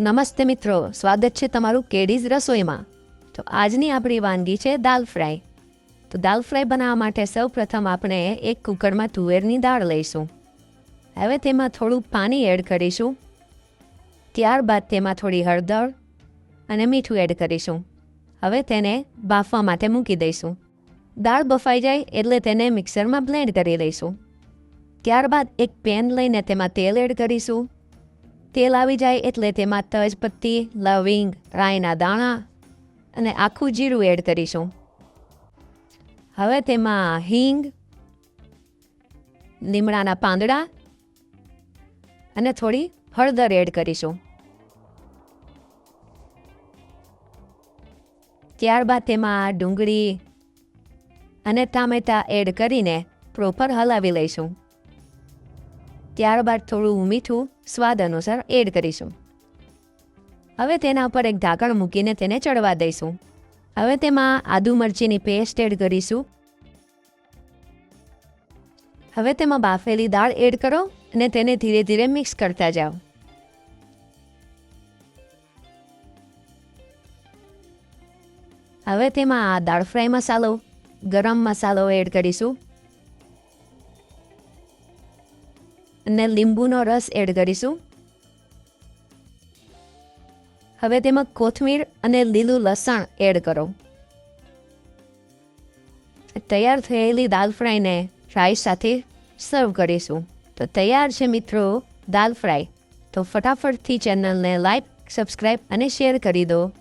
નમસ્તે મિત્રો, સ્વાગત છે તમારું કેડીઝ રસોઈમાં. તો આજની આપણી વાનગી છે દાલ ફ્રાય. તો દાલ ફ્રાય બનાવવા માટે સૌ પ્રથમ આપણે એક કુકરમાં તુવેરની દાળ લઈશું. હવે તેમાં થોડું પાણી એડ કરીશું. ત્યારબાદ તેમાં થોડી હળદર અને મીઠું એડ કરીશું. હવે તેને બાફવા માટે મૂકી દઈશું. દાળ બફાઈ જાય એટલે તેને મિક્સરમાં બ્લેન્ડ કરી લઈશું. ત્યારબાદ એક પેન લઈને તેમાં તેલ એડ કરીશું. તેલ આવી જાય એટલે તેમાં તજપત્તી, લવિંગ, રાયના દાણા અને આખું જીરું એડ કરીશું. હવે તેમાં હિંગ, લીમડાના પાંદડા અને થોડી હળદર એડ કરીશું. ત્યારબાદ તેમાં ડુંગળી અને ટામેટાં એડ કરીને પ્રોપર હલાવી લઈશું. ત્યારબાદ થોડું મીઠું સ્વાદ અનુસાર એડ કરીશું. હવે તેના ઉપર એક ઢાંકણ મૂકીને તેને ચડવા દઈશું. હવે તેમાં આદુ મરચીની પેસ્ટ એડ કરીશું. હવે તેમાં બાફેલી દાળ એડ કરો અને તેને ધીરે ધીરે મિક્સ કરતા જાઓ. હવે તેમાં આ દાળ ફ્રાય મસાલો, ગરમ મસાલો એડ કરીશું. અને લીંબુનો રસ એડ કરીશું. હવે તેમાં કોથમીર અને લીલું લસણ એડ કરો. તૈયાર થયેલી દાલ ફ્રાયને રાઈસ સાથે સર્વ કરીશું. તો તૈયાર છે મિત્રો દાલ ફ્રાય. તો ફટાફટથી ચેનલને લાઈક સબસ્ક્રાઈબ અને શેર કરી દો.